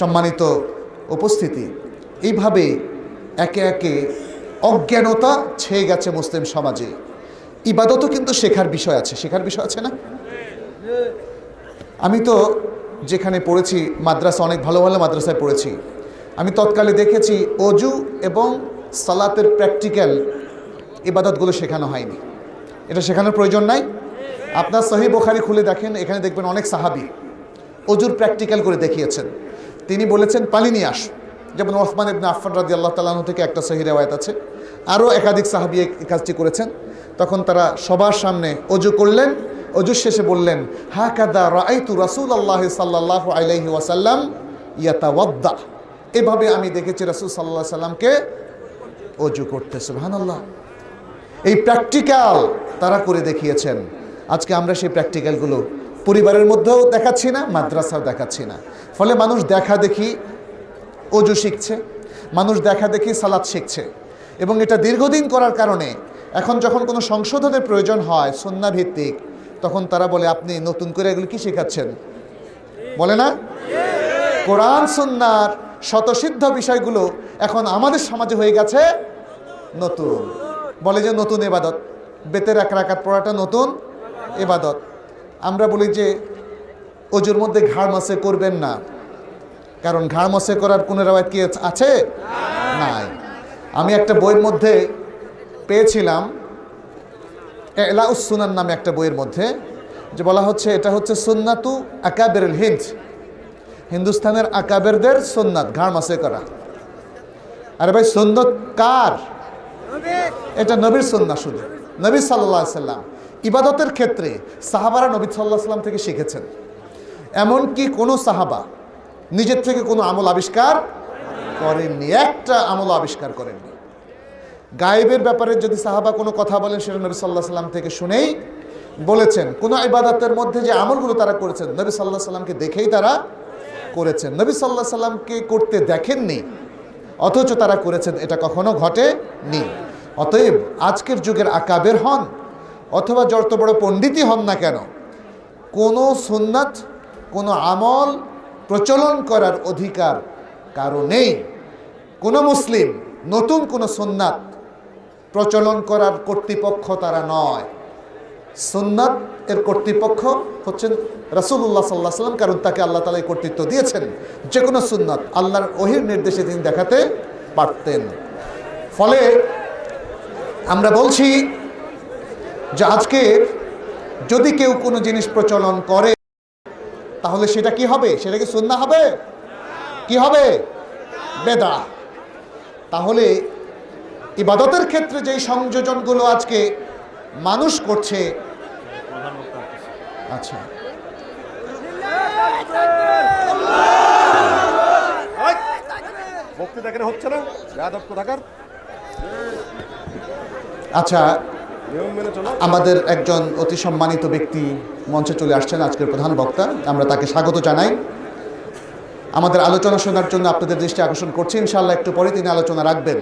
সম্মানিত উপস্থিতি। এইভাবে একে একে অজ্ঞানতা ছেয়ে গেছে মুসলিম সমাজে। ইবাদতও কিন্তু শেখার বিষয় আছে। শেখার বিষয় আছে না? আমি তো যেখানে পড়েছি, মাদ্রাসা, অনেক ভালো ভালো মাদ্রাসায় পড়েছি। আমি তৎকালে দেখেছি অজু এবং সালাতের প্র্যাকটিক্যাল ইবাদতগুলো শেখানো হয়নি। এটা শেখানোর প্রয়োজন নাই। আপনার সহি বোখারি খুলে দেখেন, এখানে দেখবেন অনেক সাহাবি অজুর প্র্যাকটিক্যাল করে দেখিয়েছেন। তিনি বলেছেন পানি নিয়ে আস। যেমন ওসমান ইবনে আফফান রাজি আল্লাহ তালাহ থেকে একটা সহি রেওয়ায়ত আছে। আরও একাধিক সাহাবি এই কাজটি করেছেন। তখন তারা সবার সামনে অজু করলেন, অজুর শেষে বললেন হা কাদা রাইতু রাসুল আল্লাহ সাল্লাহ আলাইহি ওয়াসাল্লাম ইয়াতাওয়াদ্দা। এভাবে আমি দেখেছি রাসুল সাল্লাহ সাল্লামকে অজু করতে সুবহান আল্লাহ এই প্র্যাকটিক্যাল তারা করে দেখিয়েছেন। আজকে আমরা সেই প্র্যাকটিক্যালগুলো পরিবারের মধ্যেও দেখাচ্ছি না, মাদ্রাসাও দেখাচ্ছি না। ফলে মানুষ দেখা দেখি অজু শিখছে, মানুষ দেখা দেখি সালাদ শিখছে। এবং এটা দীর্ঘদিন করার কারণে এখন যখন কোনো সংশোধনের প্রয়োজন হয় সন্না ভিত্তিক তখন তারা বলে, আপনি নতুন করে এগুলো কি শেখাচ্ছেন? বলে না? কোরআন সন্ন্যার শতসিদ্ধ বিষয়গুলো এখন আমাদের সমাজে হয়ে গেছে নতুন। বলে যে নতুন এবাদত। বেতের এক রাকাত পড়াটা নতুন এবাদত। আমরা বলি যে অজুর মধ্যে ঘাড় মাসে করবেন না। কারণ ঘাড় মসে করার কোনো রেওয়ায়ত কি আছে নাই। আমি একটা বইয়ের মধ্যে পেয়েছিলাম এলাউসুনান নামে একটা বইয়ের মধ্যে, যে বলা হচ্ছে এটা হচ্ছে সুন্নাতু আকাবের হিন্দ। হিন্দুস্তানের আকাবেরদের সুন্নাত, ঘাড় মাসে করা। আরে ভাই, সুন্নত কার? এটা নবীর সুন্না শুধু। নবী সাল্লাহ সাল্লাম ইবাদতের ক্ষেত্রে সাহাবারা নবী সাল্লাহ থেকে শিখেছেন। এমনকি কোনো সাহাবা নিজের থেকে কোনো আমল আবিষ্কার করেননি, একটা আমল আবিষ্কার করেননি। গায়েবের ব্যাপারে যদি সাহাবা কোনো কথা বলেন, সেটা নবী সাল্লাহ সাল্লাম থেকে শুনেই বলেছেন। কোনো ইবাদতের মধ্যে যে আমলগুলো তারা করেছেন, নবী সাল্লাহ সাল্লামকে দেখেই তারা করেছেন। নবী সাল্লাহ সাল্লামকে করতে দেখেননি, অথচ তারা করেছেন, এটা কখনো ঘটেনি। অতএব আজকের যুগের আকাবের হন অথবা যত বড় পণ্ডিতই হন না কেন, কোনো সুন্নাত, কোনো আমল প্রচলন করার অধিকার কারও নেই। কোনো মুসলিম নতুন কোনো সুন্নাত প্রচলন করার কর্তৃপক্ষ তারা নয়। সুন্নাত এর কর্তৃপক্ষ হচ্ছেন রাসুল্লাহ সাল্লাহ সাল্লাম কারণ তাকে আল্লাহ তালা কর্তৃত্ব দিয়েছেন। যে কোনো সুন্নাত আল্লাহর ওহির নির্দেশে তিনি দেখাতে পারতেন। ফলে আমরা বলছি যে আজকে যদি কেউ কোনো জিনিস প্রচলন করে তাহলে সেটা কি হবে? সেটা কি সুন্না হবে? কি হবে? বেদা তাহলে ইবাদতের ক্ষেত্রে যেই সংযোজনগুলো আজকে মানুষ করছে আচ্ছা। হচ্ছে না? আচ্ছা আমাদের একজন অতি সম্মানিত ব্যক্তি মঞ্চে চলে আসছেন আজকের প্রধান বক্তা। আমরা তাকে স্বাগত জানাই। আমাদের আলোচনা শোনার জন্য আপনাদের দৃষ্টি আকর্ষণ করছি। ইনশাল্লাহ একটু পরে তিনি আলোচনা রাখবেন।